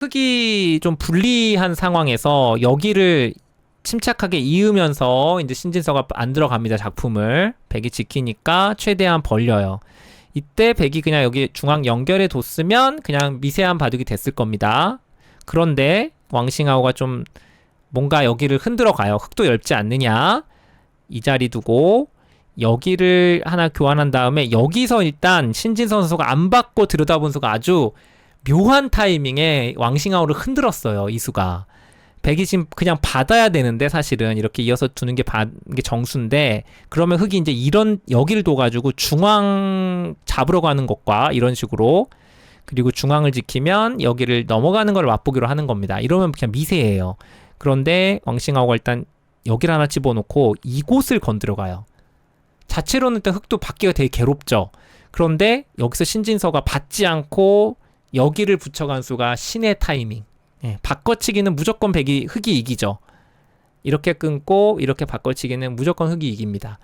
흙이 좀 불리한 상황에서 여기를 침착하게 이으면서 이제 신진서가 안 들어갑니다 작품을. 백이 지키니까 최대한 벌려요. 이때 백이 그냥 여기 중앙 연결해 뒀으면 그냥 미세한 바둑이 됐을 겁니다. 그런데 왕싱아오가 좀 뭔가 여기를 흔들어 가요. 흙도 넓지 않느냐. 이 자리 두고 여기를 하나 교환한 다음에 여기서 일단 신진 선 수가 안 받고 들여다본 수가 아주 묘한 타이밍에 왕싱아오를 흔들었어요 이수가 백이 지금 그냥 받아야 되는데 사실은 이렇게 이어서 두는 게, 바, 게 정수인데 그러면 흙이 이제 이런 여기를 둬가지고 중앙 잡으러 가는 것과 이런 식으로 그리고 중앙을 지키면 여기를 넘어가는 걸 맛보기로 하는 겁니다. 이러면 그냥 미세해요. 그런데 왕싱하고가 일단 여기를 하나 집어놓고 이곳을 건드려 가요. 자체로는 일단 흙도 받기가 되게 괴롭죠. 그런데 여기서 신진서가 받지 않고 여기를 붙여간 수가 신의 타이밍. 예, 바꿔치기는 무조건 백이 흙이 이기죠. 이렇게 끊고 이렇게 바꿔치기는 무조건 흙이 이깁니다.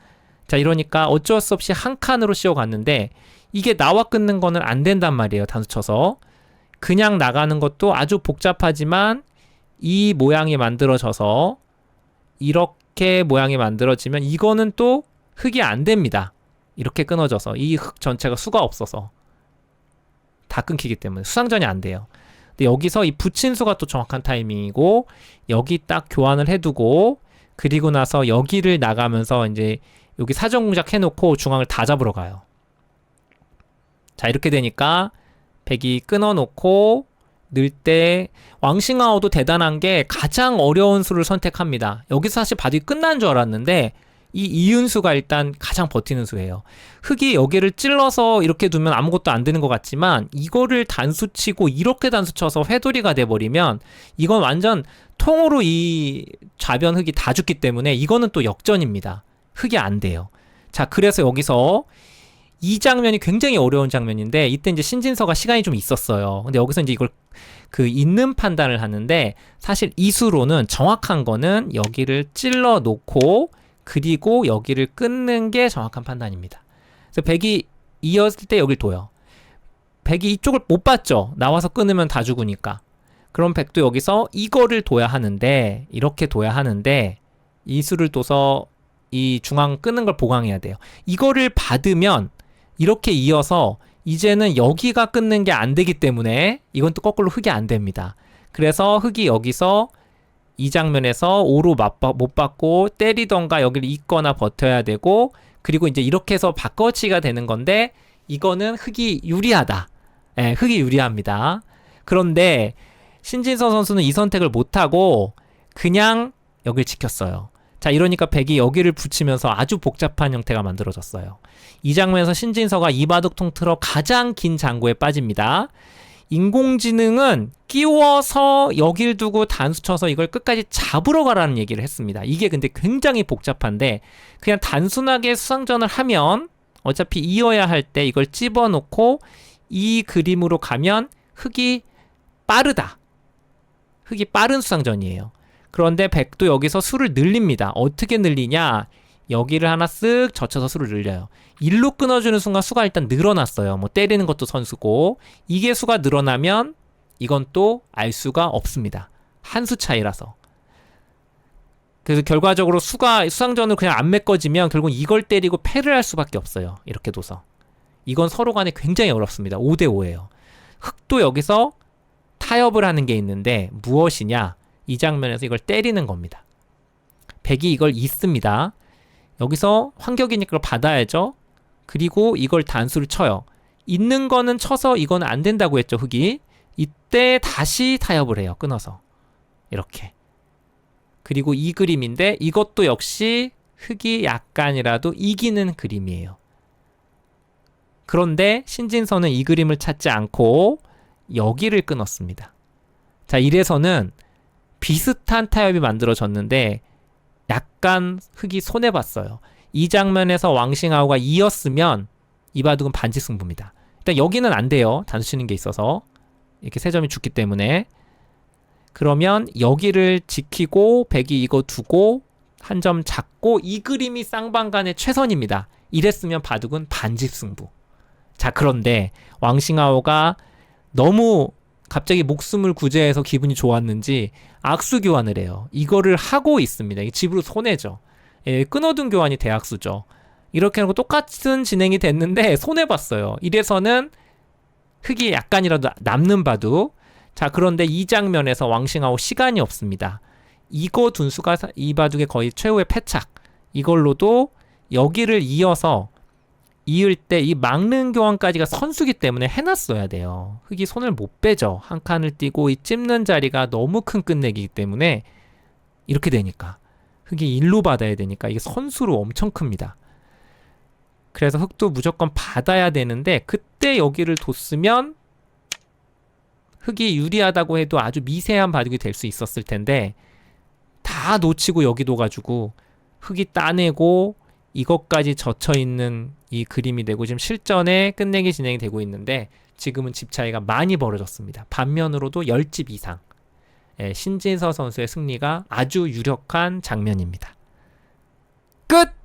자 이러니까 어쩔 수 없이 한 칸으로 씌워갔는데 이게 나와 끊는 거는 안 된단 말이에요. 단수 쳐서 그냥 나가는 것도 아주 복잡하지만 이 모양이 만들어져서 이렇게 모양이 만들어지면 이거는 또 흙이 안 됩니다. 이렇게 끊어져서 이 흙 전체가 수가 없어서 다 끊기기 때문에 수상전이 안 돼요. 근데 여기서 이 붙인 수가 또 정확한 타이밍이고 여기 딱 교환을 해두고 그리고 나서 여기를 나가면서 이제 여기 사정 공작 해놓고 중앙을 다 잡으러 가요. 자 이렇게 되니까 백이 끊어놓고 늘 때 왕싱아오도 대단한 게 가장 어려운 수를 선택합니다. 여기서 사실 바둑이 끝난 줄 알았는데 이 이윤수가 일단 가장 버티는 수예요. 흙이 여기를 찔러서 이렇게 두면 아무것도 안 되는 것 같지만 이거를 단수 치고 이렇게 단수 쳐서 회돌이가 돼버리면 이건 완전 통으로 이 좌변 흙이 다 죽기 때문에 이거는 또 역전입니다. 흙이 안 돼요. 자, 그래서 여기서 이 장면이 굉장히 어려운 장면인데 이때 이제 신진서가 시간이 좀 있었어요. 근데 여기서 이제 이걸 그 있는 판단을 하는데 사실 이수로는 정확한 거는 여기를 찔러 놓고 그리고 여기를 끊는 게 정확한 판단입니다. 그래서 백이 이었을 때 여길 둬요. 백이 이쪽을 못 봤죠. 나와서 끊으면 다 죽으니까. 그럼 백도 여기서 이거를 둬야 하는데 이렇게 둬야 하는데 이 수를 둬서 이 중앙 끊는 걸 보강해야 돼요. 이거를 받으면 이렇게 이어서 이제는 여기가 끊는 게 안 되기 때문에 이건 또 거꾸로 흙이 안 됩니다. 그래서 흙이 여기서 이 장면에서 오로 못 받고 때리던가 여기를 잇거나 버텨야 되고 그리고 이제 이렇게 해서 바꿔치기가 되는 건데 이거는 흙이 유리하다. 예, 흙이 유리합니다. 그런데 신진서 선수는 이 선택을 못하고 그냥 여기를 지켰어요. 자, 이러니까 백이 여기를 붙이면서 아주 복잡한 형태가 만들어졌어요. 이 장면에서 신진서가 이바둑 통틀어 가장 긴 장고에 빠집니다. 인공지능은 끼워서 여길 두고 단수 쳐서 이걸 끝까지 잡으러 가라는 얘기를 했습니다. 이게 근데 굉장히 복잡한데 그냥 단순하게 수상전을 하면 어차피 이어야 할 때 이걸 집어놓고 이 그림으로 가면 흙이 빠르다. 흙이 빠른 수상전이에요. 그런데 백도 여기서 수를 늘립니다. 어떻게 늘리냐? 여기를 하나 쓱 젖혀서 수를 늘려요. 일로 끊어주는 순간 수가 일단 늘어났어요. 뭐 때리는 것도 선수고 이게 수가 늘어나면 이건 또 알 수가 없습니다. 한 수 차이라서. 그래서 결과적으로 수가 수상전으로 그냥 안 메꿔지면 결국 이걸 때리고 패를 할 수밖에 없어요. 이렇게 둬서. 이건 서로 간에 굉장히 어렵습니다. 5대 5예요. 흑도 여기서 타협을 하는 게 있는데 무엇이냐? 이 장면에서 이걸 때리는 겁니다. 백이 이걸 있습니다. 여기서 환격이니까 그걸 받아야죠. 그리고 이걸 단수를 쳐요. 있는 거는 쳐서 이건 안 된다고 했죠, 흙이. 이때 다시 타협을 해요, 끊어서. 이렇게. 그리고 이 그림인데 이것도 역시 흙이 약간이라도 이기는 그림이에요. 그런데 신진서는 이 그림을 찾지 않고 여기를 끊었습니다. 자, 이래서는 비슷한 타협이 만들어졌는데 약간 흙이 손해 봤어요. 이 장면에서 왕싱아우가 이었으면 이바둑은 반지 승부입니다. 일단 여기는 안 돼요. 단수 치는 게 있어서 이렇게 세 점이 죽기 때문에 그러면 여기를 지키고 백이 이거 두고 한 점 잡고 이 그림이 쌍방간의 최선입니다. 이랬으면 바둑은 반집 승부. 자 그런데 왕싱아오가 너무 갑자기 목숨을 구제해서 기분이 좋았는지 악수 교환을 해요. 이거를 하고 있습니다. 이게 집으로 손해죠. 예, 끊어둔 교환이 대악수죠. 이렇게 하고 똑같은 진행이 됐는데 손해봤어요. 이래서는 흙이 약간이라도 남는 바둑. 자, 그런데 이 장면에서 왕싱하고 시간이 없습니다. 이거 둔수가 사- 이 바둑의 거의 최후의 패착. 이걸로도 여기를 이어서 이을 때 이 막는 교환까지가 선수기 때문에 해놨어야 돼요. 흙이 손을 못 빼죠. 한 칸을 띄고 이 찝는 자리가 너무 큰 끝내기이기 때문에 이렇게 되니까 흙이 일로 받아야 되니까 이게 선수로 엄청 큽니다. 그래서 흙도 무조건 받아야 되는데 그때 여기를 뒀으면 흙이 유리하다고 해도 아주 미세한 바둑이 될 수 있었을 텐데 다 놓치고 여기 둬가지고 흙이 따내고 이것까지 젖혀 있는 이 그림이 되고 지금 실전에 끝내기 진행이 되고 있는데 지금은 집 차이가 많이 벌어졌습니다. 반면으로도 10집 이상 예, 신진서 선수의 승리가 아주 유력한 장면입니다. 끝!